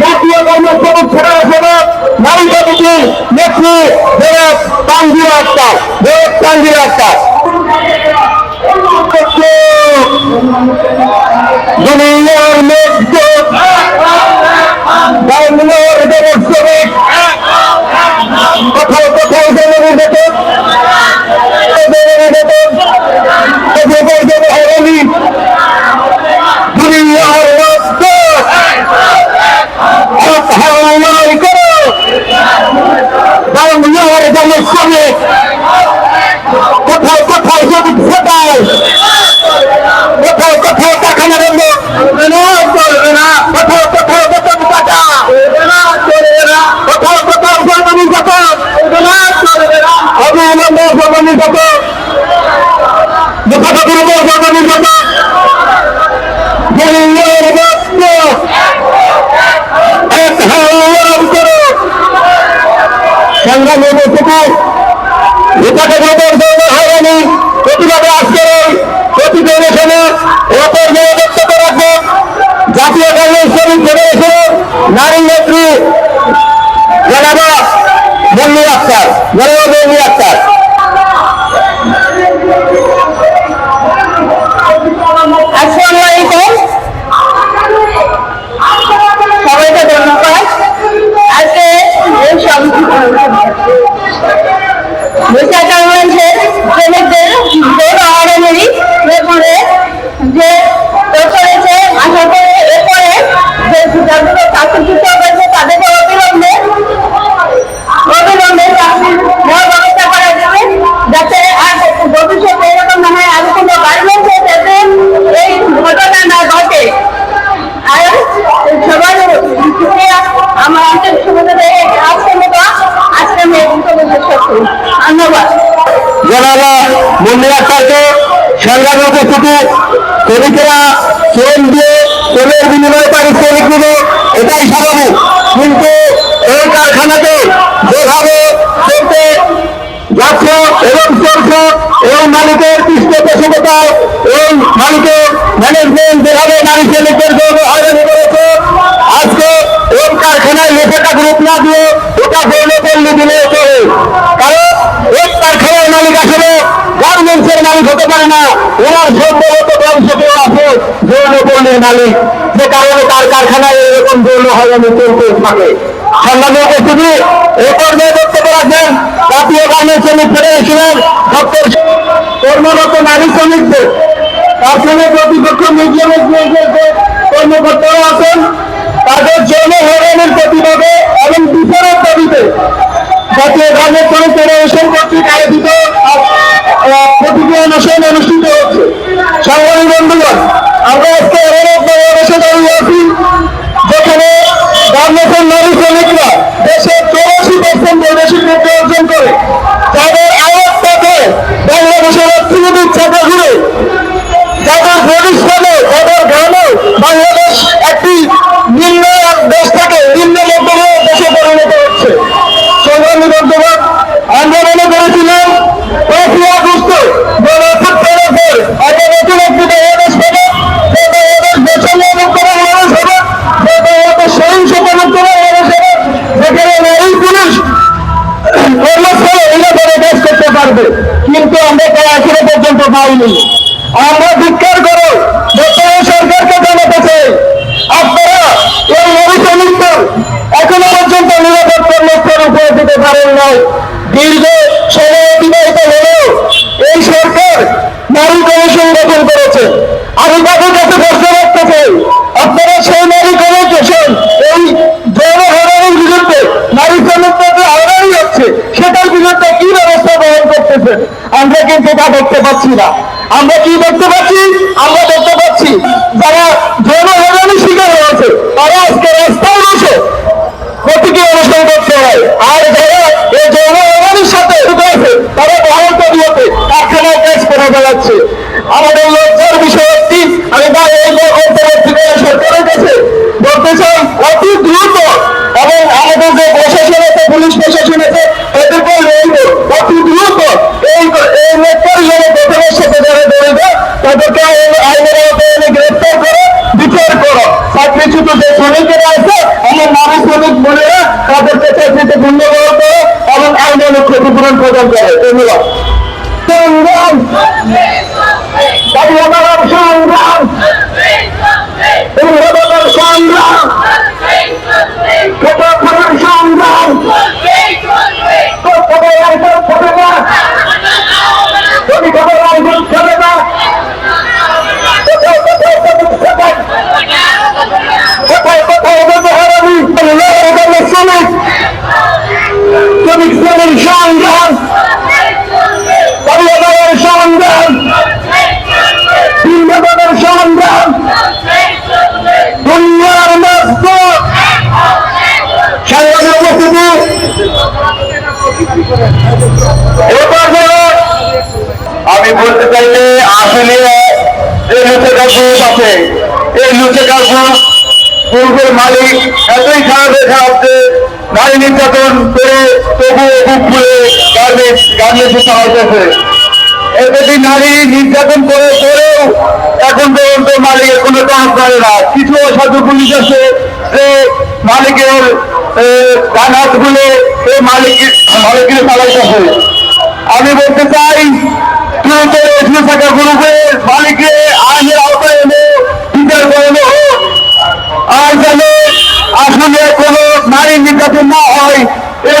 জাতীয় কংগ্রেস প্রমুখ ফেডারেল সভা নারী কমিটির নেত্রী দেব তানজির আক্তার। দেব তানজির আক্তার। দুনিয়ার মেঘদূত কোথাও কোথাও শ্রমিক যদি ফোটায় কোথাও কোথাও কারখানা বন্ধ করবে না। চলবে না। কোথাও কোথাও বেতন কাটা চলবে না। চলবে না। কোথাও কোথাও চলবে না। অবিলম্বে সংগ্রামে বসে এটাকে যাদের জন্য হয়নি প্রতিবাদে আজকের এই প্রতিবেদনে অপর্যায়ে বক্তব্য রাখবেন জাতীয় কংগ্রেস শ্রমিক ফেডারেশনের নারী নেত্রী জনাবা মল্লি আক্তার জনাবা মল্লি আক্তার। ধন্যবাদ জনাবা মল্লি আক্তারকে সংগ্রামে উপস্থিতি শ্রমিকেরা শ্রম দিয়ে শ্রমের বিনিময়ে পারিশ্রমিক দিবে এটাই স্বাভাবিক। কিন্তু এই কারখানাতে যেভাবে চলতে যাচ্ছে এবং চলছে, এবং মালিকের পৃষ্ঠপোষকতায় এই মালিকের ম্যানেজমেন্ট যেভাবে নারী শ্রমিকদের জন্য হয়রানি করেছে আজকে এই কারখানায় লেখাটা গ্রুপ না দিয়ে ওটা যৌনপল্লী দিলে চলে কারণ এই কারখানার মালিক আসলে গার্মেন্টসের মালিক হতে পারে না ওনার সম্ভবত বংশ কেউ আছে যৌনপল্লীর মালিক। যে কারণে তার কারখানায় এরকম যৌন হয়রানি চলতে থাকে। যৌন প্রতিবাদে এবং বিচারের দাবিতে জাতীয় গার্মেন্টস শ্রমিক ফেডারেশন কর্তৃক আয়োজিত প্রতিক্রিয়া অনুষ্ঠিত হচ্ছে। সংগ্রামী বন্ধুগণ, আমরা আজকে এমন এক বাংলাদেশে দাঁড়িয়ে আছি। যেখানে গার্মেন্টসের নারী শ্রমিকরা দেশের কিন্তু আমরা তা এখনও পর্যন্ত পাইনি। আমরা ধিক্ষার করো বর্তমান সরকারকে জানাতে চাই, আপনারা এই শ্রমিকদের এখনও পর্যন্ত নিরাপদ কর্মস্থল উপরে দিতে পারেন নাই। দীর্ঘ সময় তা দেখতে পাচ্ছি না। আমরা কি দেখতে পাচ্ছি আমরা দেখতে পাচ্ছি যারা যৌন হয়রানির শিকার হয়েছে, তারা আজকে রাস্তায় বসে প্রতিক্রিয়া অনুষ্ঠান করতে হয় আর যারা এই যৌন হয়রানির সাথে তারা বহন্ত দিয়েছে, কারখানায় কাজ করে বেড়াচ্ছে আমাদের লজ্জার বিষয় একটি আমি তাই এই অন্তর্বর্তী সরকারের কাছে বলতে চাই অতি দ্রুত এবং আমাদের যে প্রশাসন আছে পুলিশ প্রশাসন আছে এদেরকে রইব অতি দ্রুত এই এই নেতার জন্য প্রথমের সাথে যারা জড়িত তাদেরকে আইন- আইনের আওতায় এনে গ্রেপ্তার করে বিচার করো চাকরিচ্যুত যে শ্রমিকেরা আছে আমার নারী শ্রমিক বোনেরা তাদেরকে চাকরিতে ধন্যবাদ করে এবং আইনের ক্ষতিপূরণ প্রদান করে। ধন্যবাদ। সংগ্রাম। সংগ্রাম। সংগ্রাম। সংগ্রাম করতে আর করতে না যদি খবর আয়োজন করে না কোথাও কোথাও কোথাও কোথায় কোথায় ব্যবহারানি শ্রমিক শ্রমিক শ্রমিক সংগ্রাম স্বাধীনতার সংগ্রাম স্বাধীনতার সংগ্রাম দুনিয়ার মস্ত সাংবাদিক উপস্থিতি আমি বলতে চাইলে আসলে যে লুচেকার গ্রুপ আছে, এই লুচেকার গ্রুপ গ্রুপের মালিক এতই খারাপ খারাপ যে নারী নির্যাতন করে তবু বুক খুলে গার্মেন্টস, গার্মেন্টসে চালাইতেছে এতে নারী নির্যাতন করে, করেও এখন পর্যন্ত মালিকের কোনো কাজ করে না। কিছু অসাধু পুলিশ আছে যে মালিকের ডান গুলে মালিক মালিকের চালাইতেছে আমি বলতে চাই, দ্রুত এসে থাকা গ্রুপের মালিককে আইনের আওতায় এনে বিচার করানো হোক আর যেন আসলে কোনো নারী নির্যাতন না হয় এই